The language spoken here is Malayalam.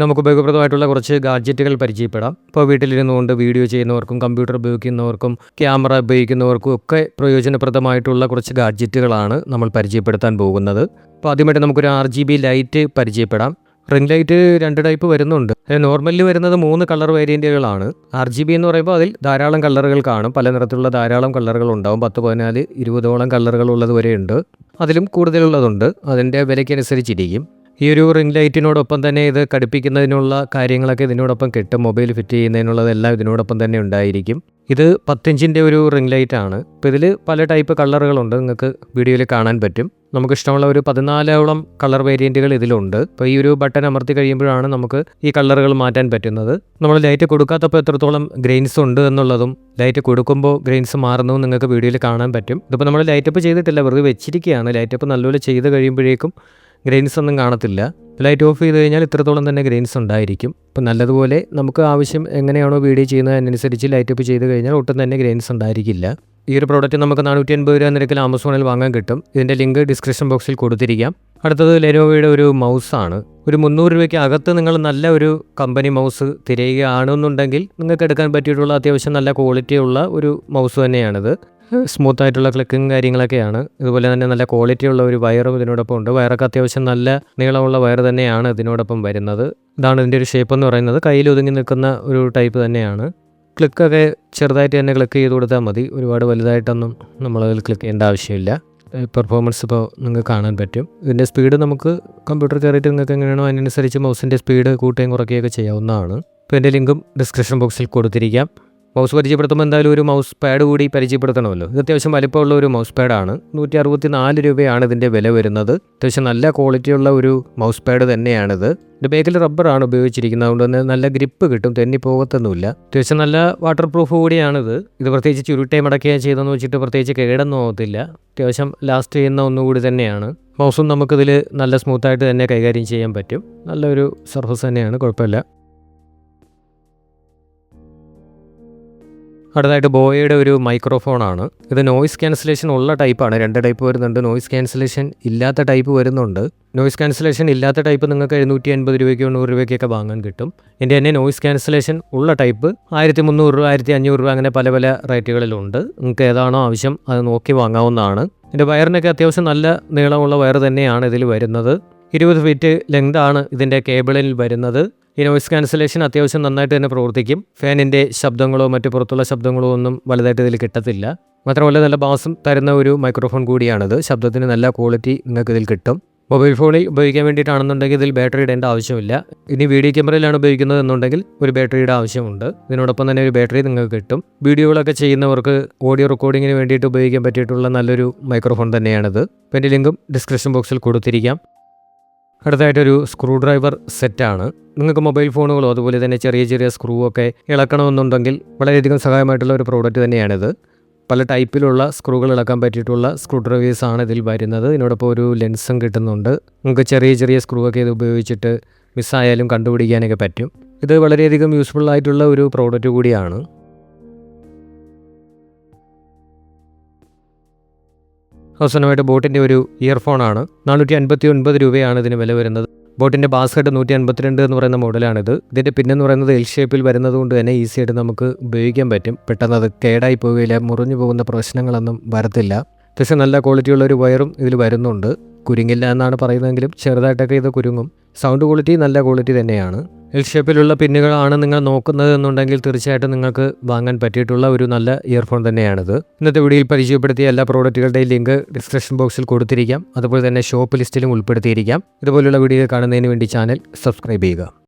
നമുക്ക് ഉപയോഗപ്രദമായിട്ടുള്ള കുറച്ച് ഗാഡ്ജറ്റുകൾ പരിചയപ്പെടാം. ഇപ്പോൾ വീട്ടിലിരുന്നുകൊണ്ട് വീഡിയോ ചെയ്യുന്നവർക്കും കമ്പ്യൂട്ടർ ഉപയോഗിക്കുന്നവർക്കും ക്യാമറ ഉപയോഗിക്കുന്നവർക്കും ഒക്കെ പ്രയോജനപ്രദമായിട്ടുള്ള കുറച്ച് ഗാഡ്ജറ്റുകളാണ് നമ്മൾ പരിചയപ്പെടുത്താൻ പോകുന്നത്. അപ്പോൾ ആദ്യമായിട്ട് നമുക്കൊരു ആർ ജി ബി ലൈറ്റ് പരിചയപ്പെടാം. റിംഗ് ലൈറ്റ് രണ്ട് ടൈപ്പ് വരുന്നുണ്ട്. നോർമലി വരുന്നത് മൂന്ന് കളർ വേരിയന്റുകളാണ് ആർ ജി ബി എന്ന് പറയുമ്പോൾ അതിൽ ധാരാളം കളറുകൾ കാണും. പല നിറത്തിലുള്ള ധാരാളം കളറുകൾ ഉണ്ടാവും. പത്ത് പതിനാല് ഇരുപതോളം കളറുകൾ ഉള്ളത് വരെയുണ്ട്. അതിലും കൂടുതലുള്ളതുണ്ട്. അതിന്റെ വിലയ്ക്കനുസരിച്ചിരിക്കും. ഈ ഒരു റിംഗ് ലൈറ്റിനോടൊപ്പം തന്നെ ഇത് ഘടിപ്പിക്കുന്നതിനുള്ള കാര്യങ്ങളൊക്കെ ഇതിനോടൊപ്പം കിട്ടും. മൊബൈൽ ഫിറ്റ് ചെയ്യുന്നതിനുള്ളതെല്ലാം ഇതിനോടൊപ്പം തന്നെ ഉണ്ടായിരിക്കും. ഇത് പത്തിഞ്ചിന്റെ ഒരു റിംഗ് ലൈറ്റ് ആണ് ഇപ്പോൾ ഇതിൽ പല ടൈപ്പ് കളറുകളുണ്ട്. നിങ്ങൾക്ക് വീഡിയോയിൽ കാണാൻ പറ്റും. നമുക്ക് ഇഷ്ടമുള്ള ഒരു പതിനാലോളം കളർ വേരിയന്റുകൾ ഇതിലുണ്ട്. അപ്പോൾ ഈ ഒരു ബട്ടൺ അമർത്തി കഴിയുമ്പോഴാണ് നമുക്ക് ഈ കളറുകൾ മാറ്റാൻ പറ്റുന്നത്. നമ്മൾ ലൈറ്റ് കൊടുക്കാത്തപ്പോൾ എത്രത്തോളം ഗ്രെയിൻസ് ഉണ്ട് എന്നുള്ളതും ലൈറ്റ് കൊടുക്കുമ്പോൾ ഗ്രെയിൻസ് മാറുന്നതും നിങ്ങൾക്ക് വീഡിയോയിൽ കാണാൻ പറ്റും. ഇതിപ്പോൾ നമ്മൾ ലൈറ്റപ്പ് ചെയ്തിട്ടില്ല. വെറുതെ വെച്ചിരിക്കുകയാണ്. ലൈറ്റപ്പ് നല്ലപോലെ ചെയ്ത് കഴിയുമ്പോഴേക്കും ഗ്രെയിൻസ് ഒന്നും കാണത്തില്ല. ലൈറ്റ് ഓഫ് ചെയ്ത് കഴിഞ്ഞാൽ ഇത്രത്തോളം തന്നെ ഗ്രെയിൻസ് ഉണ്ടായിരിക്കും. അപ്പോൾ നല്ലതുപോലെ നമുക്ക് ആവശ്യം എങ്ങനെയാണോ വീഡിയോ ചെയ്യുന്നത് അതിനനുസരിച്ച് ലൈറ്റ് ഓഫ് ചെയ്ത് കഴിഞ്ഞാൽ ഒട്ടും തന്നെ ഗ്രെയിൻസ് ഉണ്ടായിരിക്കില്ല. ഈ ഒരു പ്രോഡക്റ്റ് നമുക്ക് നാനൂറ്റി അൻപത് രൂപ നിരക്കിൽ ആമസോണിൽ വാങ്ങാൻ കിട്ടും. ഇതിന്റെ ലിങ്ക് ഡിസ്ക്രിപ്ഷൻ ബോക്സിൽ കൊടുത്തിരിക്കാം. അടുത്തത് ലെനോവയുടെ ഒരു മൗസാണ് ഒരു മുന്നൂറ് രൂപയ്ക്ക് അകത്ത് നിങ്ങൾ നല്ല ഒരു കമ്പനി മൗസ് തിരയുകയാണെന്നുണ്ടെങ്കിൽ നിങ്ങൾക്ക് എടുക്കാൻ പറ്റിയിട്ടുള്ള അത്യാവശ്യം നല്ല ക്വാളിറ്റിയുള്ള ഒരു മൗസ് തന്നെയാണിത്. സ്മൂത്ത് ആയിട്ടുള്ള ക്ലിക്കും കാര്യങ്ങളൊക്കെയാണ്. ഇതുപോലെ തന്നെ നല്ല ക്വാളിറ്റി ഉള്ള ഒരു വയറും ഇതിനോടൊപ്പം ഉണ്ട്. വയറൊക്കെ അത്യാവശ്യം നല്ല നീളമുള്ള വയർ തന്നെയാണ് ഇതിനോടൊപ്പം വരുന്നത്. ഇതാണ് ഇതിന്റെ ഒരു ഷേപ്പ് എന്ന് പറയുന്നത്. കയ്യിൽ ഒതുങ്ങി നിൽക്കുന്ന ഒരു ടൈപ്പ് തന്നെയാണ്. ക്ലിക്കൊക്കെ ചെറുതായിട്ട് തന്നെ ക്ലിക്ക് ചെയ്ത് കൊടുത്താൽ മതി. ഒരുപാട് വലുതായിട്ടൊന്നും നമ്മളതിൽ ക്ലിക്ക് ചെയ്യേണ്ട ആവശ്യമില്ല. പെർഫോമൻസ് ഇപ്പോൾ നിങ്ങൾക്ക് കാണാൻ പറ്റും. ഇതിന്റെ സ്പീഡ് നമുക്ക് കമ്പ്യൂട്ടർ കയറിയിട്ട് നിങ്ങൾക്ക് എങ്ങനെയാണോ അതിനനുസരിച്ച് മൗസിന്റെ സ്പീഡ് കൂട്ടുകയും കുറയ്ക്കുകയൊക്കെ ചെയ്യാവുന്നതാണ്. ഇപ്പോൾ എന്റെ ലിങ്കും ഡിസ്ക്രിപ്ഷൻ ബോക്സിൽ കൊടുത്തിരിക്കാം. മൗസ് പരിചയപ്പെടുത്തുമ്പോൾ എന്തായാലും ഒരു മൗസ് പാഡ് കൂടി പരിചയപ്പെടുത്തണമല്ലോ. ഇത് അത്യാവശ്യം വലിപ്പമുള്ള ഒരു മൗസ് പാഡാണ്. നൂറ്റി അറുപത്തി നാല് രൂപയാണ് ഇതിന്റെ വില വരുന്നത്. അത്യാവശ്യം നല്ല ക്വാളിറ്റിയുള്ള ഒരു മൗസ് പാഡ് തന്നെയാണിത്. ഇതിന്റെ ബേക്കിൽ റബ്ബറാണ് ഉപയോഗിച്ചിരിക്കുന്നത്. അതുകൊണ്ട് തന്നെ നല്ല ഗ്രിപ്പ് കിട്ടും. തെന്നി പോകത്തൊന്നുമില്ല. അത്യാവശ്യം നല്ല വാട്ടർ പ്രൂഫ് കൂടിയാണിത്. ഇത് പ്രത്യേകിച്ച് ചുരുട്ടേ മടക്കുകയോ ചെയ്തെന്ന് വെച്ചിട്ട് പ്രത്യേകിച്ച് കേടൊന്നും പോകത്തില്ല അത്യാവശ്യം ലാസ്റ്റ് ചെയ്യുന്ന ഒന്നുകൂടി തന്നെയാണ്. മൗസും നമുക്കിതിൽ നല്ല സ്മൂത്തായിട്ട് തന്നെ കൈകാര്യം ചെയ്യാൻ പറ്റും. നല്ലൊരു സർഫസ് തന്നെയാണ്. കുഴപ്പമില്ല. അടുത്തായിട്ട് ബോയയുടെ ഒരു മൈക്രോഫോണാണ്. ഇത് നോയിസ് ക്യാൻസലേഷൻ ഉള്ള ടൈപ്പാണ്. രണ്ട് ടൈപ്പ് വരുന്നുണ്ട്. നോയിസ് ക്യാൻസലേഷൻ ഇല്ലാത്ത ടൈപ്പ് വരുന്നുണ്ട്. നോയിസ് ക്യാൻസലേഷൻ ഇല്ലാത്ത ടൈപ്പ് നിങ്ങൾക്ക് എഴുന്നൂറ്റി അൻപത് രൂപയ്ക്കോ നൂറ് രൂപയ്ക്കൊക്കെ വാങ്ങാൻ കിട്ടും. എന്റെ തന്നെ നോയിസ് ക്യാൻസലേഷൻ ഉള്ള ടൈപ്പ് ആയിരത്തി മുന്നൂറ് രൂപ ആയിരത്തി അഞ്ഞൂറ് രൂപ അങ്ങനെ പല പല റേറ്റുകളിലുണ്ട്. നിങ്ങൾക്ക് ഏതാണോ ആവശ്യം അത് നോക്കി വാങ്ങാവുന്നതാണ്. എന്റെ വയറിനൊക്കെ അത്യാവശ്യം നല്ല നീളമുള്ള വയർ തന്നെയാണ് ഇതിൽ വരുന്നത്. ഇരുപത് ഫീറ്റ് ലെങ്താണ് ഇതിന്റെ കേബിളിൽ വരുന്നത്. ഈ നോയിസ് ക്യാൻസലേഷൻ അത്യാവശ്യം നന്നായിട്ട് തന്നെ പ്രവർത്തിക്കും. ഫാനിന്റെ ശബ്ദങ്ങളോ മറ്റു പുറത്തുള്ള ശബ്ദങ്ങളോ ഒന്നും വലുതായിട്ട് ഇതിൽ കിട്ടത്തില്ല. മാത്രമല്ല നല്ല ബാസും തരുന്ന ഒരു മൈക്രോഫോൺ കൂടിയാണിത്. ശബ്ദത്തിന് നല്ല ക്വാളിറ്റി നിങ്ങൾക്ക് ഇതിൽ കിട്ടും. മൊബൈൽ ഫോണിൽ ഉപയോഗിക്കാൻ വേണ്ടിയിട്ടാണെന്നുണ്ടെങ്കിൽ ഇതിൽ ബാറ്ററി ഇടേണ്ട ആവശ്യമില്ല. ഇനി വീഡിയോ ക്യാമറയിലാണ് ഉപയോഗിക്കുന്നത് എന്നുണ്ടെങ്കിൽ ഒരു ബാറ്ററിയുടെ ആവശ്യമുണ്ട്. ഇതിനോടൊപ്പം തന്നെ ഒരു ബാറ്ററി നിങ്ങൾക്ക് കിട്ടും. വീഡിയോകളൊക്കെ ചെയ്യുന്നവർക്ക് ഓഡിയോ റെക്കോർഡിങ്ങിന് വേണ്ടിയിട്ട് ഉപയോഗിക്കാൻ പറ്റിയിട്ടുള്ള നല്ലൊരു മൈക്രോഫോൺ തന്നെയാണിത്. എന്റെ ലിങ്കും ഡിസ്ക്രിപ്ഷൻ ബോക്സിൽ കൊടുത്തിരിക്കാം. അടുത്തായിട്ടൊരു സ്ക്രൂ ഡ്രൈവർ സെറ്റാണ്. നിങ്ങൾക്ക് മൊബൈൽ ഫോണുകളോ അതുപോലെ തന്നെ ചെറിയ ചെറിയ സ്ക്രൂ ഒക്കെ ഇളക്കണമെന്നുണ്ടെങ്കിൽ വളരെയധികം സഹായമായിട്ടുള്ള ഒരു പ്രോഡക്റ്റ് തന്നെയാണിത്. പല ടൈപ്പിലുള്ള സ്ക്രൂകൾ ഇളക്കാൻ പറ്റിയിട്ടുള്ള സ്ക്രൂ ഡ്രൈവേഴ്സാണ് ഇതിൽ വരുന്നത്. ഇതിനോടൊപ്പം ഒരു ലെൻസും കിട്ടുന്നുണ്ട്. നിങ്ങൾക്ക് ചെറിയ ചെറിയ സ്ക്രൂ ഒക്കെ ഇത് ഉപയോഗിച്ചിട്ട് മിസ്സായാലും കണ്ടുപിടിക്കാനൊക്കെ പറ്റും. ഇത് വളരെയധികം യൂസ്ഫുൾ ആയിട്ടുള്ള ഒരു പ്രോഡക്റ്റ് കൂടിയാണ്. അവസാനമായിട്ട് ബോട്ടിന്റെ ഒരു ഇയർഫോണാണ്. നാനൂറ്റി അൻപത്തി ഒൻപത് രൂപയാണ് ഇതിന് വില വരുന്നത്. ബോട്ടിന്റെ ബാസ്കറ്റ് നൂറ്റി അൻപത്തിരണ്ട് എന്ന് പറയുന്ന മോഡലാണിത്. ഇതിന്റെ പിന്നെന്ന് പറയുന്നത് എൽ ഷേപ്പിൽ വരുന്നത് കൊണ്ട് തന്നെ ഈസി ആയിട്ട് നമുക്ക് ഉപയോഗിക്കാൻ പറ്റും. പെട്ടെന്ന് അത് കേടായി പോവുകയില്ല മുറിഞ്ഞു പോകുന്ന പ്രശ്നങ്ങളൊന്നും വരത്തില്ല. പക്ഷേ നല്ല ക്വാളിറ്റിയുള്ള ഒരു വയറും ഇതിൽ വരുന്നുണ്ട്. കുരുങ്ങില്ല എന്നാണ് പറയുന്നതെങ്കിലും ചെറുതായിട്ടൊക്കെ ഇത് കുരുങ്ങും. സൗണ്ട് ക്വാളിറ്റി നല്ല ക്വാളിറ്റി തന്നെയാണ്. എൽ ഷേപ്പിലുള്ള പിന്നുകളാണ് നിങ്ങൾ നോക്കുന്നത് എന്നുണ്ടെങ്കിൽ തീർച്ചയായിട്ടും നിങ്ങൾക്ക് വാങ്ങാൻ പറ്റിയിട്ടുള്ള ഒരു നല്ല ഇയർഫോൺ തന്നെയാണിത്. ഇന്നത്തെ വീഡിയോയിൽ പരിചയപ്പെടുത്തിയ എല്ലാ പ്രോഡക്റ്റുകളുടെയും ലിങ്ക് ഡിസ്ക്രിപ്ഷൻ ബോക്സിൽ കൊടുത്തിരിക്കാം. അതുപോലെ തന്നെ ഷോപ്പ് ലിസ്റ്റിലും ഉൾപ്പെടുത്തിയിരിക്കാം. ഇതുപോലുള്ള വീഡിയോ കാണുന്നതിന് വേണ്ടി ചാനൽ സബ്സ്ക്രൈബ് ചെയ്യുക.